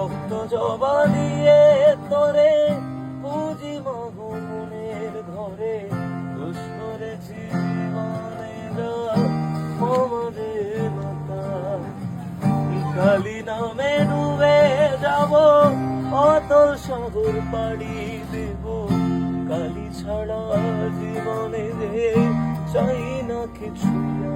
রক্ত জবা দিয়ে তরে পুঁজি মনের ঘরে দোষ করেছি জীবনে কালী নামে ডুবে যাব, অতল সাগর পাড়ি দেব। কালী ছাড়া জীবনে রে চাই না কিছু না